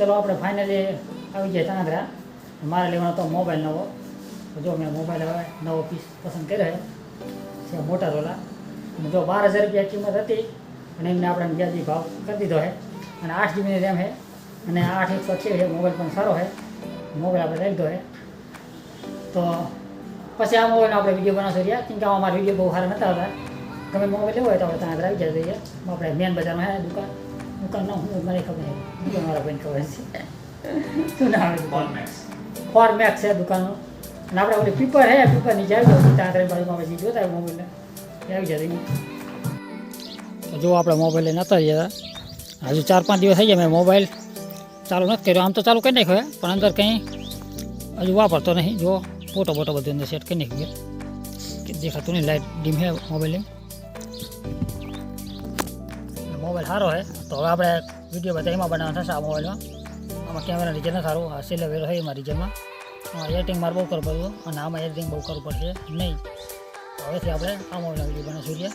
ચલો આપણે ફાઇનલી આવી જાય ચાંદરા મારે લેવાનો તો મોબાઈલ નવો. જો મેં મોબાઈલ હવે નવો પીસ પસંદ કર્યો છે. મોટરોલા જો બાર હજાર રૂપિયા કિંમત હતી અને એમને આપણે વ્યાજી ભાવ કરી દીધો છે. અને આઠ જીબીની રેમ છે. અને આઠ એકસો છે છે. મોબાઈલ પણ સારો છે. મોબાઈલ આપણે લઈ લીધો તો પછી આ મોબાઈલનો આપણે વીડિયો બનાવશો રહ્યા. કેમ કે અમારા વીડિયો બહુ સારા નતા હતા તમે મોબાઈલ લેવો હોય તો આપણે ત્યાં આવી જઈએ આપણે મેન બજારમાં હે દુકાન. દુકાન ના હું મને ખબર છે દુકાન મારા ભાઈને ખબર છે. શું નામ ફોર્મેક્સ. દુકાન છે દુકાનનું. અને આપણે ઓલી પીપર હે પીપર નીચે આવી જાવ ત્યાં આગળ બાજુમાં પછી જોતા હોય મોબાઈલ આવી જાય તો જો આપણે મોબાઈલ લઈને નતા જતા હજુ ચાર પાંચ દિવસ થઈ ગયા મેં મોબાઈલ ચાલુ નથી કર્યો. આમ તો ચાલુ કરી નાખ્યો હે, પણ અંદર કંઈ હજુ વાપરતો નહીં. જો ફોટો બોટો બધું અંદર સેટ કરી નાખ્યું કે દેખાતું નહીં લાઇટ ડીમ હે મોબાઈલ મોબાઈલ સારો છે. તો હવે આપણે વીડિયો બધા એમાં બનાવવાનું થશે આ મોબાઈલમાં. આમાં કેમેરા રિઝન સારું, આ સિલેવેર હોય એમાં રિઝનમાં એડિટિંગ મારે બહુ કરવું પડ્યું, અને આમાં એડિટિંગ બહુ કરવું પડશે નહીં. હવેથી આપણે આ મોબાઈલના વીડિયો બનાવીશું રહ્યા